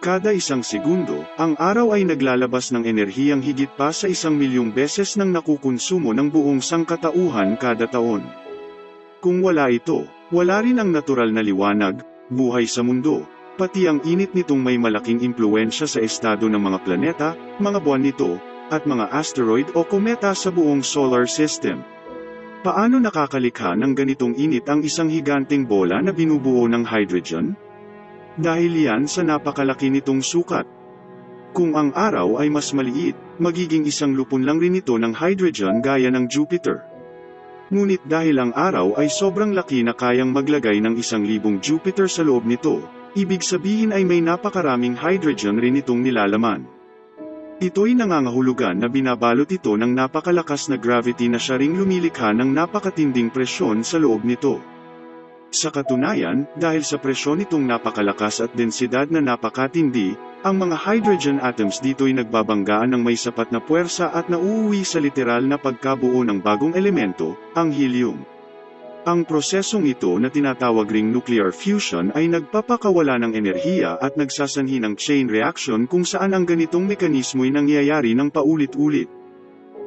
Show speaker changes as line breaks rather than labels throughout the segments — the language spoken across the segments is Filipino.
Kada isang segundo, ang araw ay naglalabas ng enerhiyang higit pa sa isang milyong beses ng nakukonsumo ng buong sangkatauhan kada taon. Kung wala ito, wala rin ang natural na liwanag, buhay sa mundo, pati ang init nitong may malaking impluensya sa estado ng mga planeta, mga buwan nito, at mga asteroid o kometa sa buong solar system. Paano nakakalikha ng ganitong init ang isang higanteng bola na binubuo ng hydrogen? Dahil yan sa napakalaki nitong sukat. Kung ang araw ay mas maliit, magiging isang lupon lang rin ito ng hydrogen gaya ng Jupiter. Ngunit dahil ang araw ay sobrang laki na kayang maglagay ng isang libong Jupiter sa loob nito, ibig sabihin ay may napakaraming hydrogen rin itong nilalaman. Ito'y nangangahulugan na binabalot ito ng napakalakas na gravity na siya ring lumilikha ng napakatinding presyon sa loob nito. Sa katunayan, dahil sa presyon nitong napakalakas at densidad na napakatindi, ang mga hydrogen atoms dito'y nagbabanggaan ng may sapat na puwersa at nauuwi sa literal na pagkabuo ng bagong elemento, ang helium. Ang prosesong ito na tinatawag ring nuclear fusion ay nagpapakawala ng enerhiya at nagsasanhi ng chain reaction kung saan ang ganitong mekanismo'y nangyayari ng paulit-ulit.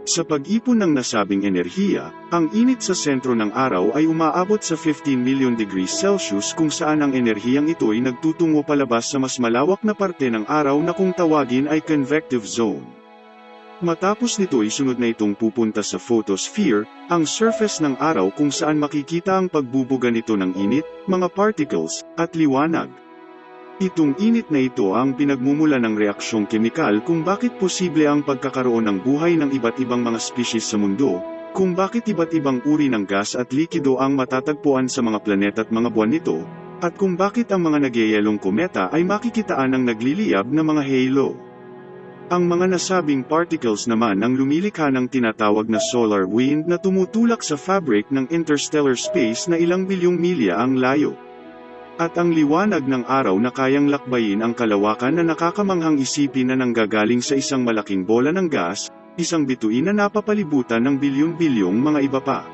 Sa pag-ipon ng nasabing enerhiya, ang init sa sentro ng araw ay umaabot sa 15 million degrees Celsius kung saan ang enerhiyang ito ay nagtutungo palabas sa mas malawak na parte ng araw na kung tawagin ay convective zone. Matapos nito ay sunod na itong pupunta sa photosphere, ang surface ng araw kung saan makikita ang pagbubuga nito ng init, mga particles, at liwanag. Itong init na ito ang pinagmumula ng reaksyong kemikal kung bakit posible ang pagkakaroon ng buhay ng iba't ibang mga species sa mundo, kung bakit iba't ibang uri ng gas at likido ang matatagpuan sa mga planeta at mga buwan nito, at kung bakit ang mga nagyayelong kometa ay makikitaan ng nagliliyab na mga halo. Ang mga nasabing particles naman ang lumilikha ng tinatawag na solar wind na tumutulak sa fabric ng interstellar space na ilang bilyong milya ang layo. At ang liwanag ng araw na kayang lakbayin ang kalawakan na nakakamanghang isipin na nanggagaling sa isang malaking bola ng gas, isang bituin na napapalibutan ng bilyon-bilyong mga iba pa.